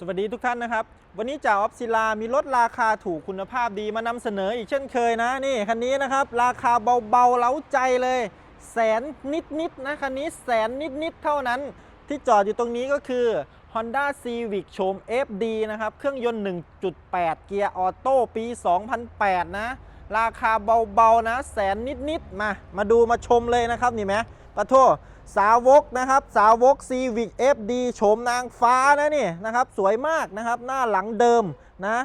สวัสดีทุกท่านนะครับ วันนี้จ่าออฟศิลา มีรถราคาถูกคุณภาพดีมานำเสนออีกเช่นเคยนะ นี่คันนี้นะครับ ราคาเบาๆเล้าใจเลย แสนนิดๆนะคันนี้แสนนิดๆเท่านั้น ที่จอดอยู่ตรงนี้ก็คือ Honda Civic โฉม FD นะครับ เครื่องยนต์ 1.8 เกียร์ออโต้ปี 2008 นะ ราคาเบาๆนะ แสนนิดๆมา มาดูมาชมเลยนะครับนี่ไหมปะโท สาวกนะครับ สาวก Civic FD โฉมนางฟ้านะนี่นะครับ สวยมากนะครับ หน้าหลังเดิมนะ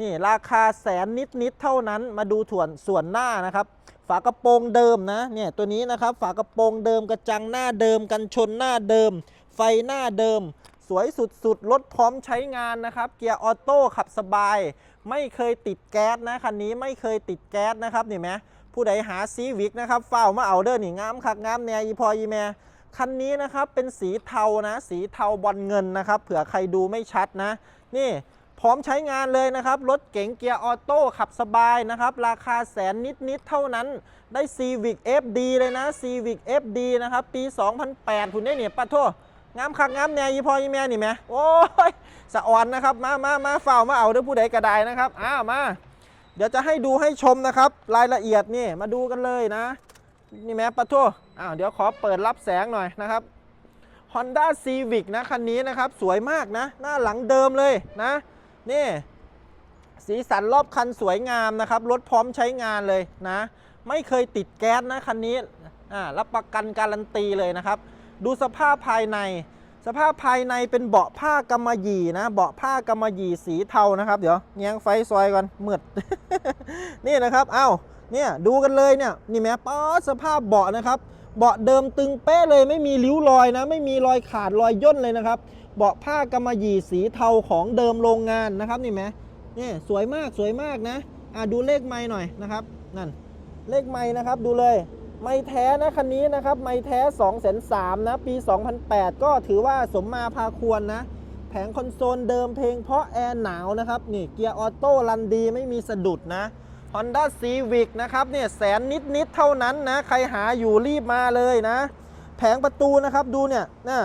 นี่ราคาแสนนิดๆเท่านั้นมาดูส่วนส่วนหน้านะครับ ฝากระโปรงเดิมนะเนี่ยตัวนี้นะครับ ฝากระโปรงเดิมกระจังหน้าเดิม กันชนหน้าเดิม ไฟหน้าเดิม สวยสุดๆรถพร้อมใช้งานนะครับ เกียร์ออโต้ขับสบาย ไม่เคยติดแก๊สนะคันนี้ไม่เคยติดแก๊สนะครับนี่ไหมผู้ใดหาซีวิกนะครับเฝ้ามาเอาเด้อนี่งามคักงามแนอีพออีแม่ คันนี้นะครับเป็นสีเทานะ สีเทาบอลเงินนะครับ เผื่อใครดูไม่ชัดนะ นี่พร้อมใช้งานเลยนะครับ รถเก๋งเกียร์ออโต้ขับสบายนะครับ ราคาแสนนิด ๆ เท่านั้นได้ Civic FD เลยนะ Civic FD นะครับ ปี 2008คุณได้เนี่ยปะโทงามคักงามแน่ยี่พอยี่แม่นี่ไหมโอ้ยสะอ่อนนะครับ มามามาเฝ้ามาเอาเด้อผู้ใดกระไดนะครับอ้าวมา เดี๋ยวจะให้ดูให้ชมนะครับ รายละเอียดนี่มาดูกันเลยนะ นี่แม่ปะโทอ้าวเดี๋ยวขอเปิดรับแสงหน่อยนะครับ Honda Civic นะคันนี้นะครับ สวยมากนะ หน้าหลังเดิมเลยนะ นี่ สีสันรอบคันสวยงามนะครับ รถพร้อมใช้งานเลยนะ ไม่เคยติดแก๊สนะคันนี้อ่ารับประกันการันตีเลยนะครับ ดูสภาพภายใน สภาพภายในเป็นเบาะผ้ากำมะหยี่นะ เบาะผ้ากำมะหยี่สีเทานะครับ เดี๋ยวเงียงไฟซอยก่อนมืดนี่นะครับ เอ้า เนี่ยดูกันเลยเนี่ยนี่แม้ป๊อสภาพเบาะนะครับเบาะเดิมตึงเป๊ะเลยไม่มีริ้วรอยนะ ไม่มีรอยขาดรอยย่นเลยนะครับ เบาะผ้ากำมะหยี่สีเทาของเดิมโรงงานนะครับนี่ไหมนี่สวยมากสวยมากนะอ่าดูเลขไม้หน่อยนะครับ นั่นเลขไม้นะครับดูเลย ไม้แท้นะคันนี้นะครับ ไม้แท้2 0 0 0 0นะปี 2008 ก็ถือว่าสมมาพาควรนะ แผงคอนโซลเดิมเพลงเพราะแอร์หนาวนะครับนี่เกียร์ออโต้รันดีไม่มีสะดุดนะ Honda Civic นะครับเนี่ยแสนนิดๆเท่านั้นนะ ใครหาอยู่รีบมาเลยนะ แผงประตูนะครับดูเนี่ยนะ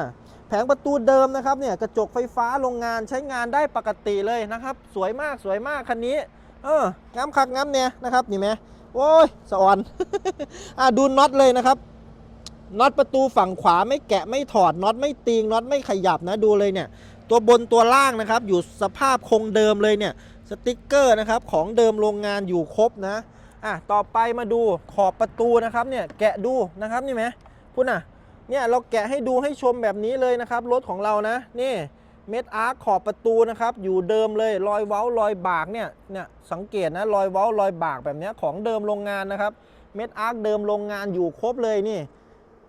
แผงประตูเดิมนะครับเนี่ยกระจกไฟฟ้าโรงงานใช้งานได้ปกติเลยนะครับ สวยมากสวยมากคันนี้ เอองามคักงามเนี่ยนะครับนี่ไหมโอ้ยสะออนอะดูน็อตเลยนะครับน็อตประตูฝั่งขวาไม่แกะไม่ถอดน็อตไม่ตีงน็อตไม่ขยับนะดูเลยเนี่ย ตัวบนตัวล่างนะครับ อยู่สภาพคงเดิมเลยเนี่ย สติกเกอร์นะครับของเดิมโรงงานอยู่ครบนะอะต่อไปมาดูขอบประตูนะครับเนี่ยแกะดูนะครับนี่ไหมพูดน่ะเนี่ยเราแกะให้ดูให้ชมแบบนี้เลยนะครับรถของเรานะนี่เม็ดอาร์คขอบประตูนะครับอยู่เดิมเลยรอยเว้ารอยบากเนี่ยเนี่ยสังเกตนะรอยเว้ารอยบากแบบนี้ของเดิมโรงงานนะครับเม็ดอาร์คเดิมโรงงานอยู่ครบเลยนี่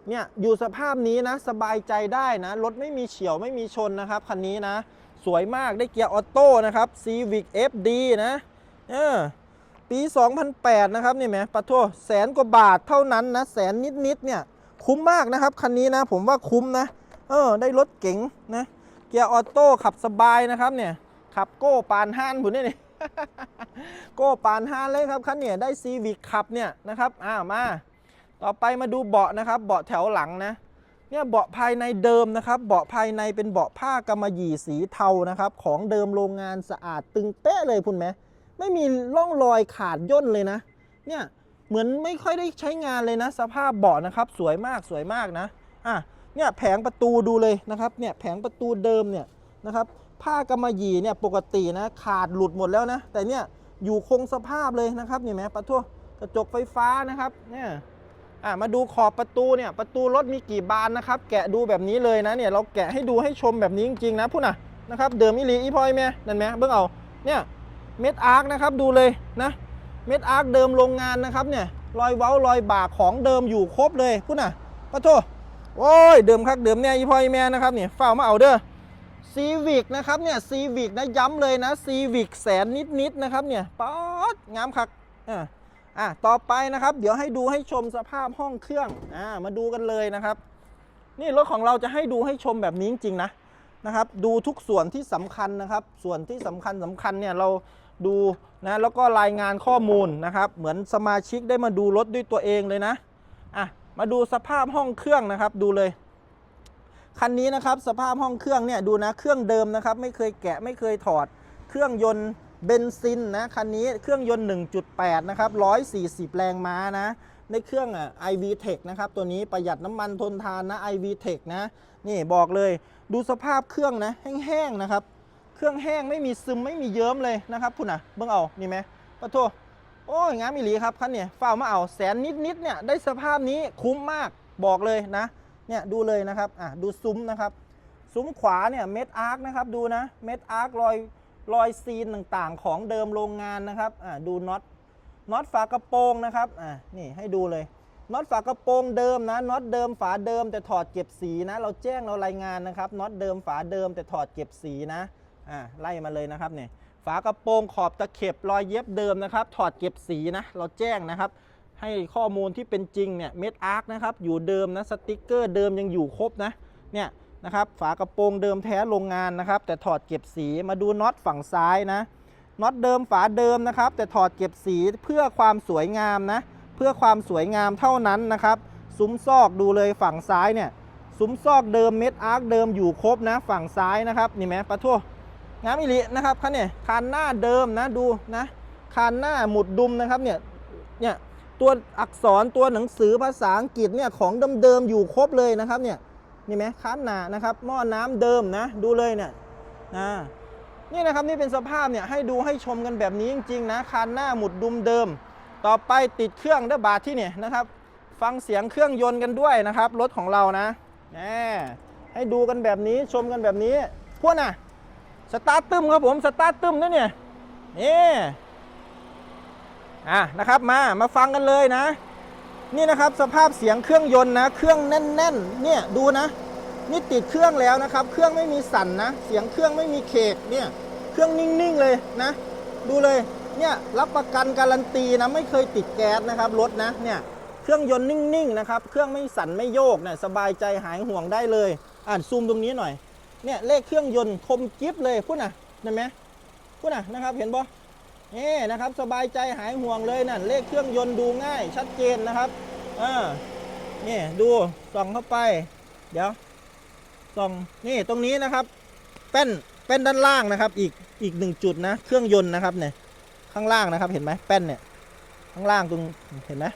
เนี่ยอยู่สภาพนี้นะสบายใจได้นะรถไม่มีเฉียวไม่มีชนนะครับคันนี้นะ สวยมากได้เกียร์ออโต้นะครับ Civic FD นะเออปี 2008 นะครับนี่แหมปะโทแสนกว่าบาทเท่านั้นนะแสนนิดๆเนี่ยคุ้มมากนะครับ คันนี้นะผมว่าคุ้มนะ เออ ได้รถเก๋งนะเกียร์ออโต้ขับสบายนะครับเนี่ยขับโก้ปานห้านผมนี่นี่โก้ปานห้านเลยครับคันเนี่ยได้ Civic ขับเนี่ยนะครับอ้าวมา ต่อไปมาดูเบาะนะครับ เบาะแถวหลังนะ เนี่ยเบาะภายในเดิมนะครับ เบาะภายในเป็นเบาะผ้ากำมะหยี่สีเทานะครับ ของเดิมโรงงานสะอาดตึงเป๊ะเลยคุณแม่ไม่มีร่องรอยขาดย่นเลยนะ เนี่ยเหมือนไม่ค่อยได้ใช้งานเลยนะ สภาพเบาะนะครับ สวยมากสวยมากนะอะเนี่ยแผงประตูดูเลยนะครับ เนี่ยแผงประตูเดิมเนี่ยนะครับผ้ากำมะหยี่เนี่ยปกตินะขาดหลุดหมดแล้วนะ แต่เนี่ยอยู่คงสภาพเลยนะครับเนี่ยแม้ปะทั่วกระจกไฟฟ้านะครับเนี่ย อะมาดูขอบประตูเนี่ยประตูรถมีกี่บานนะครับ แกะดูแบบนี้เลยนะเนี่ยเราแกะให้ดูให้ชมแบบนี้จริงๆนะพูดนะนะครับเดิมมิลีอีพอยแม่นั่นไหมเบิ่งเอาเนี่ยเม็ดอาร์คนะครับดูเลยนะเม็ดอาร์คเดิมโรงงานนะครับเนี่ยรอยเว้ารอยบากของเดิมอยู่ครบเลยพูดนะปะโทโอ้ยเดิมคักเดิมเนี่ยอีพอยแม่นะครับเนี่ยเฝ้ามาเอาเด้อซีวิกนะครับเนี่ยซีวิกนะย้ำเลยนะซีวิกแสนนิดๆนะครับเนี่ยป๊อดงามคักอ่า อะต่อไปนะครับ เดี๋ยวให้ดูให้ชมสภาพห้องเครื่องอ่ามาดูกันเลยนะครับ นี่รถของเราจะให้ดูให้ชมแบบนี้จริงๆนะนะครับ ดูทุกส่วนที่สำคัญนะครับ ส่วนที่สำคัญสำคัญเนี่ยเราดูนะแล้วก็รายงานข้อมูลนะครับ เหมือนสมาชิกได้มาดูรถด้วยตัวเองเลยนะอะมาดูสภาพห้องเครื่องนะครับ ดูเลยคันนี้นะครับสภาพห้องเครื่องเนี่ยดูนะเครื่องเดิมนะครับ ไม่เคยแกะไม่เคยถอด เครื่องยนต์ เบนซินนะคันนี้เครื่องยนต์ 1.8 นะครับ 140 แรงม้านะ ในเครื่องอะ iV Tech นะครับ ตัวนี้ประหยัดน้ำมันทนทานนะ iV Tech นะ นี่บอกเลยดูสภาพเครื่องนะ แห้งๆนะครับ เครื่องแห้งไม่มีซึมไม่มีเยิ้มเลยนะครับคุณอะเบิ่งเอา นี่ไหมปะโทโอ้ยงามอีหลีครับคันเนี่ยฝ้ามาเอาแสนนิดๆเนี่ยได้สภาพนี้คุ้มมากบอกเลยนะเนี่ยดูเลยนะครับอะดูซุ้มนะครับ ซุ้มขวาเนี่ยเม็ดอาร์คนะครับดูนะเม็ดอาร์ครอย รอยซีนต่างๆ ของเดิมโรงงานนะครับดูน็อตน็อตฝากระโปรงนะครับนี่ให้ดูเลยน็อตฝากระโปรงเดิมนะน็อตเดิมฝาเดิมแต่ถอดเก็บสีนะ เราแจ้งเรารายงานนะครับน็อตเดิมฝาเดิมแต่ถอดเก็บสีนะอะไล่มาเลยนะครับเนี่ยฝากระโปรงขอบตะเข็บรอยเย็บเดิมนะครับ ถอดเก็บสีนะ เราแจ้งนะครับ ให้ข้อมูลที่เป็นจริงเนี่ยเม็ดอาร์คนะครับอยู่เดิมนะสติกเกอร์เดิมยังอยู่ครบนะเนี่ย นะครับฝากระโปรงเดิมแท้โรงงานนะครับ แต่ถอดเก็บสีมาดูน็อตฝั่งซ้ายนะน็อตเดิมฝาเดิมนะครับ แต่ถอดเก็บสีเพื่อความสวยงามนะ เพื่อความสวยงามเท่านั้นนะครับ ซุ้มซอกดูเลยฝั่งซ้ายเนี่ยซุ้มซอกเดิมเม็ดอาร์คเดิมอยู่ครบนะ ฝั่งซ้ายนะครับนี่ไหมปะทั่วงามอิลินะครับคันเนี่ยคานหน้าเดิมนะดูนะคานหน้าหมุดดุมนะครับเนี่ยเนี่ยตัวอักษรตัวหนังสือภาษาอังกฤษเนี่ยของเดิมๆอยู่ครบเลยนะครับเนี่ย นี่ไหมคานหนานะครับหม้อน้ำเดิมนะ ดูเลยเนี่ยนะนี่นะครับนี่เป็นสภาพเนี่ยให้ดูให้ชมกันแบบนี้จริงๆนะคานหน้าหมุดดุมเดิม ต่อไปติดเครื่องด้อบาทที่เนี่ยนะครับ ฟังเสียงเครื่องยนต์กันด้วยนะครับรถของเรานะแหมให้ดูกันแบบนี้ชมกันแบบนี้พวกน่ะสตาร์ทตึมครับผมสตาร์ทตึมนะเนี่ยนี่อะนะครับมามาฟังกันเลยนะ นี่นะครับสภาพเสียงเครื่องยนต์นะ เครื่องแน่นๆ เนี่ยดูนะ นี่ติดเครื่องแล้วนะครับ เครื่องไม่มีสั่นนะ เสียงเครื่องไม่มีเคกเนี่ย เครื่องนิ่งๆเลยนะ ดูเลย เนี่ยรับประกันการันตีนะไม่เคยติดแก๊สนะครับรถนะ เนี่ยเครื่องยนต์นิ่งๆนะครับ เครื่องไม่สั่นไม่โยกเนี่ยสบายใจหายห่วงได้เลย อ่านซูมตรงนี้หน่อย เนี่ยเลขเครื่องยนต์คมจิ๊บเลยพูดนะเห็นไหมพูดนะนะครับเห็นบ่ นี่นะครับสบายใจหายห่วงเลยนั่นเลขเครื่องยนต์ดูง่ายชัดเจนนะครับอ่านี่ดูส่องเข้าไป เดี๋ยวส่องนี่ตรงนี้นะครับแป้นแป้นด้านล่างนะครับ อีกอีกหนึ่งจุดนะเครื่องยนต์นะครับเนี่ยข้างล่างนะครับเห็นไหมแป้นเนี่ยข้างล่างตรงเห็นไหม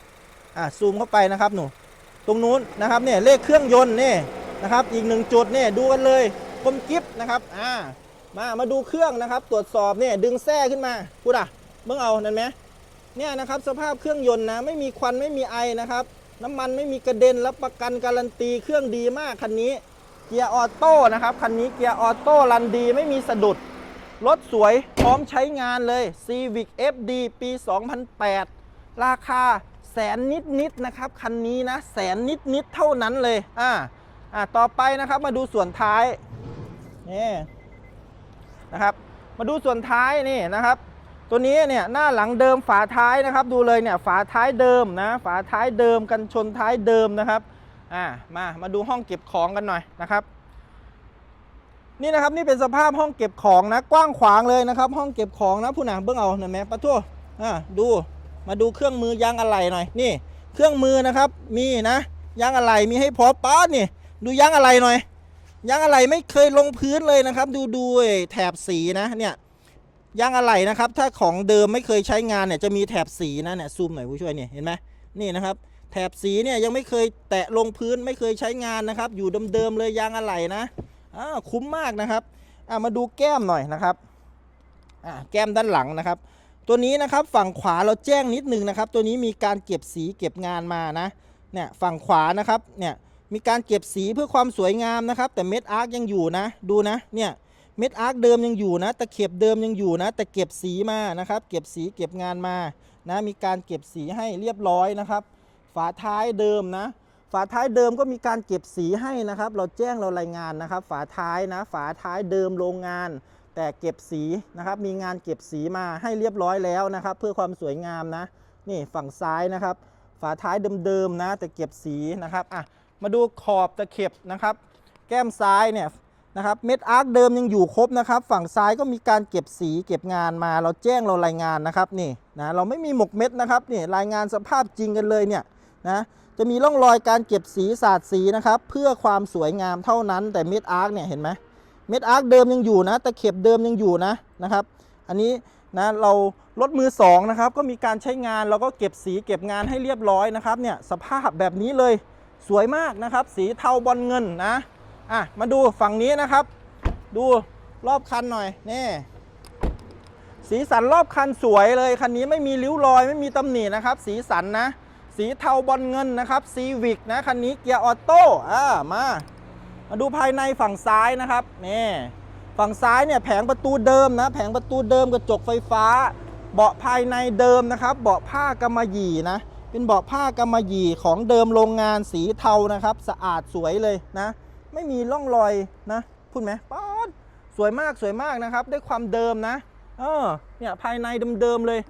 อ่าซูมเข้าไปนะครับหนูตรงนู้นนะครับเนี่ยเลขเครื่องยนต์นี่นะครับ อีกหนึ่งจุดเนี่ยดูกันเลยคมกิฟนะครับอ่า มามาดูเครื่องนะครับ ตรวจสอบเนี่ยดึงแส้ขึ้นมาพูดอะเมื่อเอานั่นไหมเนี่ยนะครับสภาพเครื่องยนต์นะไม่มีควันไม่มีไอนะครับ น้ำมันไม่มีกระเด็นรับประกันการันตีเครื่องดีมากคันนี้เกียร์ออโต้นะครับคันนี้เกียร์ออโต้รันดีไม่มีสะดุดรถสวยพร้อมใช้งานเลย Civic FD ปี 2008 ราคาแสนนิดๆนนะครับ คันนี้นะแสนนิดๆเท่านั้นเลย อ่า อ่า ต่อไปนะครับมาดูส่วนท้าย นี่ นะครับ มาดูส่วนท้ายนี่นะครับ ตัวนี้เนี่ยหน้าหลังเดิมฝาท้ายนะครับ ดูเลยเนี่ยฝาท้ายเดิมนะฝาท้ายเดิมกันชนท้ายเดิมนะครับอ่ามามาดูห้องเก็บของกันหน่อยนะครับ นี่นะครับนี่เป็นสภาพห้องเก็บของนะกว้างขวางเลยนะครับ ห้องเก็บของนะผู้หนังเบิ่งเอาหน่ไหมปะทั่วอ่าดูมาดูเครื่องมือยางอะไหล่หน่อยนี่ เครื่องมือนะครับมีนะยางอะไหล่มีให้พร้อมป้าดนี่ดูยางอะไหล่หน่อย ยางอะไหล่ไม่เคยลงพื้นเลยนะครับ ดูดูแถบสีนะเนี่ยยางอะไหล่นะครับ ถ้าของเดิมไม่เคยใช้งานเนี่ยจะมีแถบสีนะเนี่ยซูมหน่อยผู้ช่วยเนี่ยเห็นไหมนี่นะครับ แถบสีเนี่ยยังไม่เคยแตะลงพื้นไม่เคยใช้งานนะครับ อยู่เดิมๆเลยยางอะไหล่นะอ่าคุ้มมากนะครับอ่ามาดูแก้มหน่อยนะครับอ่าแก้มด้านหลังนะครับ ตัวนี้นะครับฝั่งขวาเราแจ้งนิดนึงนะครับ ตัวนี้มีการเก็บสีเก็บงานมานะเนี่ยฝั่งขวานะครับเนี่ย มีการเก็บสีเพื่อความสวยงามนะครับ แต่เม็ดอาร์คยังอยู่นะ ดูนะเนี่ยเม็ดอาร์คเดิมยังอยู่นะตะเข็บเดิมยังอยู่นะ แต่เก็บสีมานะครับ เก็บสีเก็บงานมานะมีการเก็บสีให้เรียบร้อยนะครับ ฝาท้ายเดิมนะ ฝาท้ายเดิมก็มีการเก็บสีให้นะครับ เราแจ้งเรารายงานนะครับ ฝาท้ายนะ ฝาท้ายเดิมโรงงาน แต่เก็บสีนะครับ มีงานเก็บสีมาให้เรียบร้อยแล้วนะครับ เพื่อความสวยงามนะ นี่ฝั่งซ้ายนะครับ ฝาท้ายเดิมๆนะ แต่เก็บสีนะครับอะ มาดูขอบตะเข็บนะครับ แก้มซ้ายเนี่ยนะครับเม็ดอาร์คเดิมยังอยู่ครบนะครับ ฝั่งซ้ายก็มีการเก็บสีเก็บงานมา เราแจ้งเรารายงานนะครับนี่นะเราไม่มีหมกเม็ดนะครับนี่รายงานสภาพจริงกันเลยเนี่ยนะจะมีร่องรอยการเก็บสีสาดสีนะครับ เพื่อความสวยงามเท่านั้นแต่เม็ดอาร์คเนี่ยเห็นไหมเม็ดอาร์คเดิมยังอยู่นะตะเข็บเดิมยังอยู่นะนะครับ อันนี้นะเรารถมือสองนะครับก็มีการใช้งานเราก็เก็บสีเก็บงานให้เรียบร้อยนะครับเนี่ยสภาพแบบนี้เลย สวยมากนะครับ สีเทาบอลเงินนะอะมาดูฝั่งนี้นะครับ ดูรอบคันหน่อยนี่สีสันรอบคันสวยเลยคันนี้ไม่มีริ้วรอยไม่มีตำหนินะครับ สีสันนะ สีเทาบอลเงินนะครับซีวิกนะคันนี้เกียร์ออโต้อ่ามามาดูภายในฝั่งซ้ายนะครับนี่ฝั่งซ้ายเนี่ยแผงประตูเดิมนะ แผงประตูเดิมกระจกไฟฟ้า เบาะภายในเดิมนะครับ เบาะผ้ากำมะหยี่นะ เป็นเบาะผ้ากำมะหยี่ของเดิมโรงงานสีเทานะครับ สะอาดสวยเลยนะ ไม่มีร่องรอยนะพูดไหมป๊อดสวยมากสวยมากนะครับด้วยความเดิมนะเออเนี่ยภายในเดิมๆเลย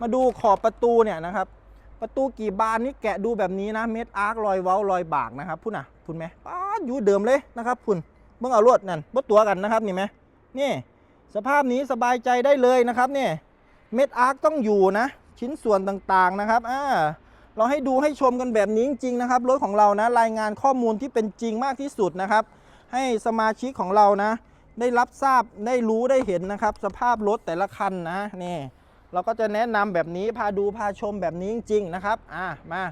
มาดูขอบประตูเนี่ยนะครับ ประตูกี่บานนี่แกะดูแบบนี้นะเม็ดอาร์ครอยเว้ารอยบากนะครับพุ่นะพุ่นไหมป๊าดอยู่เดิมเลยนะครับพุ่นเบิ่งเอาลวดนั่นบดตัวกันนะครับนี่ไหมนี่สภาพนี้สบายใจได้เลยนะครับเนี่ยเม็ดอาร์คต้องอยู่นะ ชิ้นส่วนต่างๆนะครับอ่าเราให้ดูให้ชมกันแบบนี้จริงๆนะครับรถของเรานะรายงานข้อมูลที่เป็นจริงมากที่สุดนะครับ ให้สมาชิกของเรานะ ได้รับทราบได้รู้ได้เห็นนะครับ สภาพรถแต่ละคันนะนี่เราก็จะแนะนำแบบนี้พาดูพาชมแบบนี้จริงๆนะครับอะมา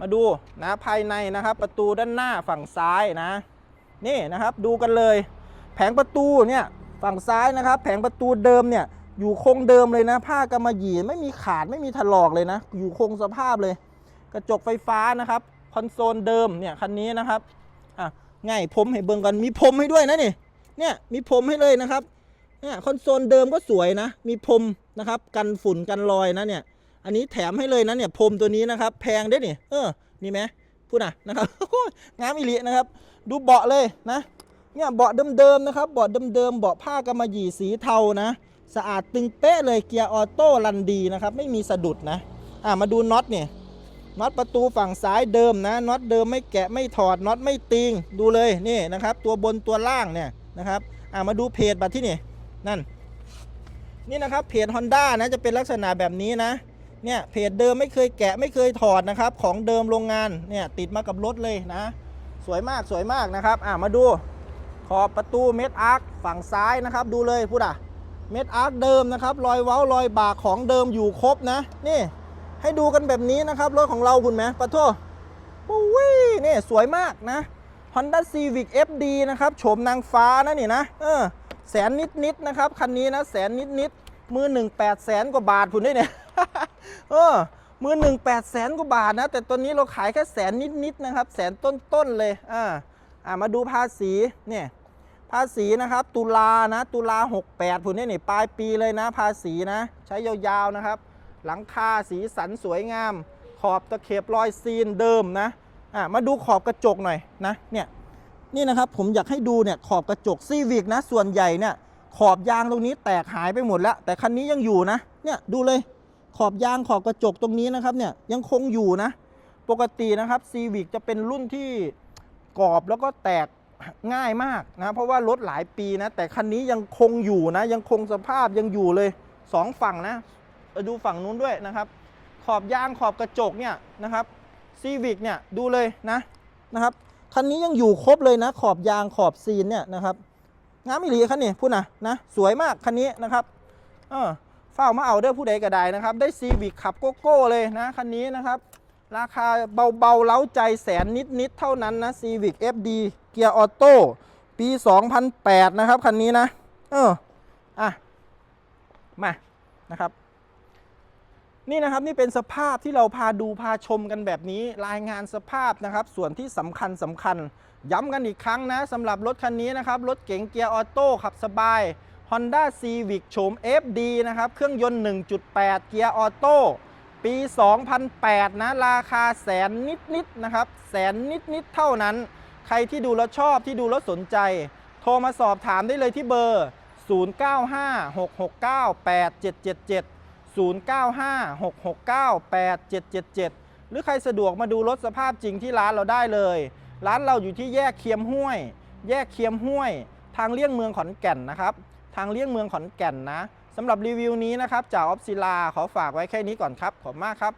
มาดูนะภายในนะครับ ประตูด้านหน้าฝั่งซ้ายนะ นี่นะครับดูกันเลย แผงประตูเนี่ยฝั่งซ้ายนะครับ แผงประตูเดิมเนี่ย อยู่คงเดิมเลยนะ ผ้ากำมะหยี่ไม่มีขาดไม่มีถลอกเลยนะ อยู่คงสภาพเลย กระจกไฟฟ้านะครับคอนโซลเดิมเนี่ยคันนี้นะครับอะง่ายผมให้เบิ่งกันมีพรมให้ด้วยนะนี่เนี่ยมีพรมให้เลยนะครับเนี่ยคอนโซลเดิมก็สวยนะ มีพรมนะครับกันฝุ่นกันรอยนะเนี่ย อันนี้แถมให้เลยนะเนี่ยพรมตัวนี้นะครับ แพงด้วยนี่เออนี่ไหมพูดนะนะครับงามอิลินะครับ ดูเบาะเลยนะเนี่ยเบาะเดิมๆนะครับเบาะเดิมๆเบาะผ้ากำมะหยี่สีเทานะ สะอาดตึงเป๊ะเลยเกียร์ออโต้รันดีนะครับ ไม่มีสะดุดนะอ่ามาดูน็อตเนี่ยน็อตประตูฝั่งซ้ายเดิมนะน็อตเดิมไม่แกะไม่ถอดน็อตไม่ติงดูเลยนี่นะครับ ตัวบนตัวล่างเนี่ยนะครับอ่ามาดูเพจบัตรที่นี่นั่น นี่นะครับเพจ Honda นะจะเป็นลักษณะแบบนี้นะเนี่ยเพจเดิมไม่เคยแกะไม่เคยถอดนะครับ ของเดิมโรงงานเนี่ยติดมากับรถเลยนะ สวยมากสวยมากนะครับอ่ามาดูขอบประตูเม็ดอาร์คฝั่งซ้ายนะครับ ดูเลยพูดอะ เม็ดอาร์คเดิมนะครับรอยเว้ารอยบากของเดิมอยู่ครบนะนี่ให้ดูกันแบบนี้นะครับรถของเราคุณไหมปะโทโอ้ยนี่สวยมากนะ Honda Civic FD นะครับโฉมนางฟ้านะนี่นะเออแสนนิดนิดๆนะครับ คันนี้นะแสนนิดนิดๆมือหนึ่งแปดแสนกว่าบาทคุณด้วยเนี่ยเออมือหนึ่งแปดแสนกว่าบาทนะ แต่ตัวนี้เราขายแค่แสนนิดนิดๆนะครับ แสนต้นๆเลยอ่าอ่ามาดูภาษีเนี่ย ภาษีนะครับ ตุลานะ ตุลา68คุณเนี่นี่ปลายปีเลยนะ ภาษีนะ ใช้ยาวๆนะครับ หลังคาสีสันสวยงาม ขอบตะเข็บรอยซีนเดิมนะอ่ามาดูขอบกระจกหน่อยนะเนี่ยนี่นะครับผมอยากให้ดูเนี่ยขอบกระจกซีวิกนะ ส่วนใหญ่เนี่ยขอบยางตรงนี้แตกหายไปหมดแล้ว แต่คันนี้ยังอยู่นะเนี่ยดูเลยขอบยางขอบกระจกตรงนี้นะครับเนี่ยยังคงอยู่นะ ปกตินะครับซีวิกจะเป็นรุ่นที่กรอบแล้วก็แตก ง่ายมากนะเพราะว่ารถหลายปีนะ แต่คันนี้ยังคงอยู่นะ ยังคงสภาพยังอยู่เลยสองฝั่งนะ ดูฝั่งนู้นด้วยนะครับ ขอบยางขอบกระจกเนี่ยนะครับซีวิกเนี่ยดูเลยนะนะครับคันนี้ยังอยู่ครบเลยนะ ขอบยางขอบซีนเนี่ยนะครับงามอีหลีคันนี้พูดนะนะสวยมากคันนี้นะครับเออเฝ้ามาเอาเด้อผู้ใดก็ได้นะครับ ได้ซีวิกขับโกโก้เลยนะคันนี้นะครับ ราคาเบาๆเล้าใจแสนนิด ๆ เท่านั้นนะซีวิก FD เกียร์ออโต้ปี 2008 นะครับ คันนี้นะ เออ อะ มา นะครับ นี่นะครับ นี่เป็นสภาพที่เราพาดูพาชมกันแบบนี้ รายงานสภาพนะครับ ส่วนที่สำคัญสำคัญ ย้ำกันอีกครั้งนะสำหรับรถคันนี้นะครับ รถเก๋งเกียร์ออโต้ขับสบาย Honda Civic โฉม FD นะครับ เครื่องยนต์ 1.8 เกียร์ออโต้ ปี 2008 นะ ราคาแสนนิดๆนะครับ แสนนิดๆเท่านั้น ใครที่ดูแล้วชอบที่ดูแล้วสนใจ โทรมาสอบถามได้เลยที่เบอร์ 0956698777 0956698777 หรือใครสะดวกมาดูรถสภาพจริงที่ร้านเราได้เลย ร้านเราอยู่ที่แยกเคียมห้วย แยกเคียมห้วย ทางเลี่ยงเมืองขอนแก่นนะครับ ทางเลี่ยงเมืองขอนแก่นนะ สำหรับรีวิวนี้นะครับจากออฟซิลาขอฝากไว้แค่นี้ก่อนครับ ขอบคุณมากครับ